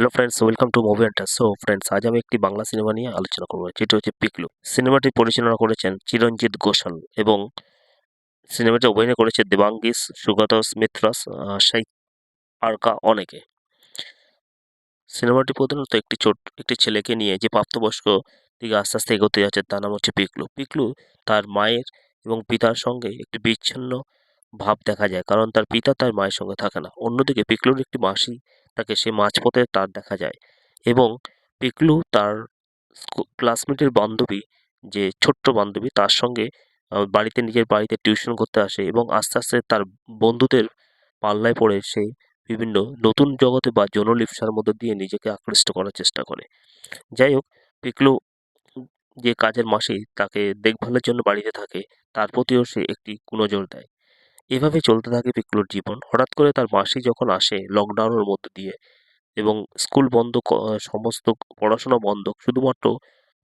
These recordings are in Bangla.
Hello friends welcome to movie enter so friends আজ আমি একটি বাংলা সিনেমা নিয়ে আলোচনা করব। যেটি হচ্ছে পিকলু সিনেমাটি পরিচালনা করেছেন চিরঞ্জিত ঘোষাল এবং সিনেমাটি অভিনয় করেছে দেবাঙ্গিস সুগত স্মিথরাস শাইক আরকা অনেকে। সিনেমাটি প্রধানত একটি ছোট, একটি ছেলেকে নিয়ে যে প্রাপ্তবয়স্ক দিকে আস্তে আস্তে এগোতে যাচ্ছে, তার নাম হচ্ছে পিকলু পিকলু তার মায়ের এবং পিতার সঙ্গে একটি বিচ্ছিন্ন ভাব দেখা যায়, কারণ তার পিতা তার মায়ের সঙ্গে থাকে না। অন্যদিকে পিকলুর একটি মাসি তাকে সে মাঝপথে তার দেখা যায় এবং পিকলু তার ক্লাসমেটের বান্ধবী, যে ছোট্ট বান্ধবী, তার সঙ্গে বাড়িতে, নিজের বাড়িতে টিউশন করতে আসে এবং আস্তে আস্তে তার বন্ধুদের পাল্লায় পড়ে সে বিভিন্ন নতুন জগতে বা যৌন লিপ্সার মধ্যে দিয়ে নিজেকে আকৃষ্ট করার চেষ্টা করে। যাই হোক, পিকলু যে কাজের মাসি তাকে দেখভালের জন্য বাড়িতে থাকে, তার প্রতিও সে একটি কুনজর দেয়। এভাবে চলতে থাকে পিকলুর জীবন। হঠাৎ করে তার মাসি যখন আসে লকডাউনের মধ্য দিয়ে এবং স্কুল বন্ধ সমস্ত পড়াশোনা বন্ধ, শুধুমাত্র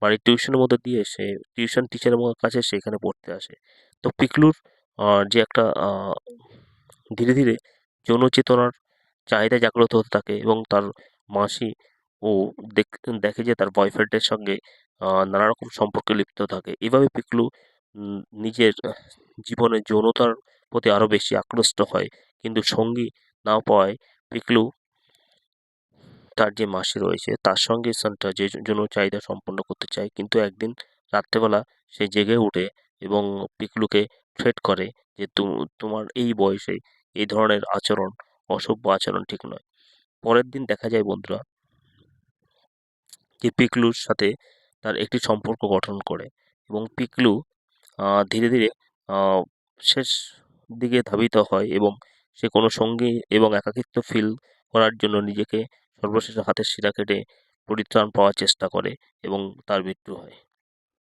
বাড়ির টিউশনের মধ্যে দিয়ে সে টিউশন টিচারের কাছে সেখানে পড়তে আসে। তো পিকলুর যে একটা ধীরে ধীরে যৌন চেতনার চাহিদা জাগ্রত হতে থাকে এবং তার মাসি ও দেখ- যে তার বয়ফ্রেন্ডের সঙ্গে নানা রকম সম্পর্কে লিপ্ত থাকে। এভাবে পিকলু নিজের জীবনে যৌনতার প্রতি আরও বেশি আকৃষ্ট হয়। কিন্তু সঙ্গী না পাওয়ায় পিকলু তার যে মাসি রয়েছে, তার সঙ্গে সানটা যে জন্য চাহিদা সম্পন্ন করতে চায়, কিন্তু একদিন রাত্রেবেলা সে জেগে উঠে এবং পিকলুকে থ্রেট করে যে তোমার এই বয়সে এই ধরনের আচরণ, অসভ্য আচরণ ঠিক নয়। পরের দিন দেখা যায় বন্ধুরা যে পিকলুর সাথে তার একটি সম্পর্ক গঠন করে এবং পিকলু ধীরে ধীরে শেষ দিকে ধাবিত হয় এবং সে কোনো সঙ্গী এবং একাকিত্ব ফিল করার জন্য নিজেকে সর্বশেষ হাতের শিরা কেটে পরিত্রাণ পাওয়ার চেষ্টা করে এবং তার মৃত্যু হয়।